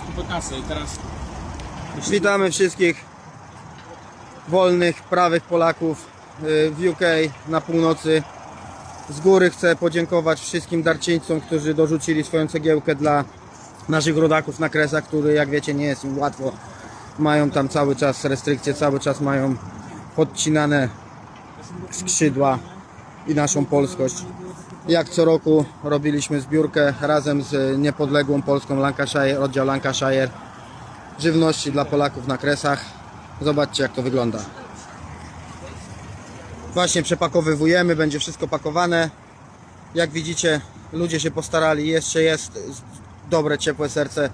kupy kasy i teraz... Witamy wszystkich wolnych, prawych Polaków y, w UK na północy. Z góry chcę podziękować wszystkim darczyńcom, którzy dorzucili swoją cegiełkę dla naszych rodaków na Kresach, który jak wiecie nie jest im łatwo. Mają tam cały czas restrykcje, cały czas mają podcinane skrzydła i naszą polskość. Jak co roku robiliśmy zbiórkę razem z niepodległą Polską Lancashire, oddział Lancashire żywności dla Polaków na Kresach. Zobaczcie jak to wygląda. Właśnie przepakowywujemy, będzie wszystko pakowane. Jak widzicie, ludzie się postarali. Jeszcze jest dobre, ciepłe serce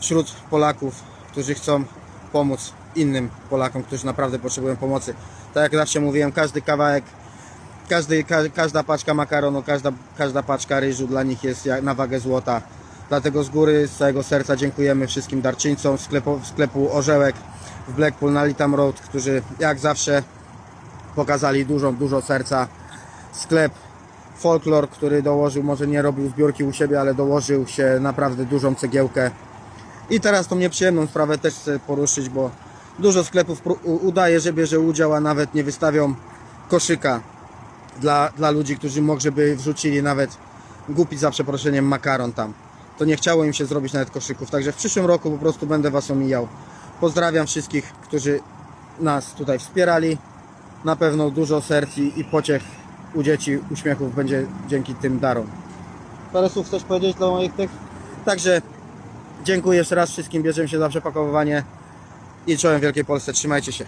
wśród Polaków, którzy chcą pomóc innym Polakom, którzy naprawdę potrzebują pomocy. Tak jak zawsze mówiłem, każdy kawałek, każdy, ka, każda paczka makaronu, każda, każda paczka ryżu dla nich jest jak- na wagę złota. Dlatego z góry, z całego serca dziękujemy wszystkim darczyńcom sklepu, sklepu Orzełek w Blackpool na Litam Road, którzy jak zawsze pokazali dużo, dużo serca. Sklep Folklor, który dołożył, może nie robił zbiórki u siebie, ale dołożył się naprawdę dużą cegiełkę. I teraz tą nieprzyjemną sprawę też chcę poruszyć, bo dużo sklepów udaje, że bierze udział, a nawet nie wystawią koszyka dla, dla ludzi, którzy może by wrzucili nawet głupi za przeproszeniem makaron tam. To nie chciało im się zrobić nawet koszyków, także w przyszłym roku po prostu będę Was omijał. Pozdrawiam wszystkich, którzy nas tutaj wspierali. Na pewno dużo serc i pociech u dzieci, uśmiechów będzie dzięki tym darom. Parę słów chcesz powiedzieć dla moich tych? Także dziękuję jeszcze raz wszystkim, bierzemy się za przepakowywanie i czołem Wielkiej Polsce. Trzymajcie się.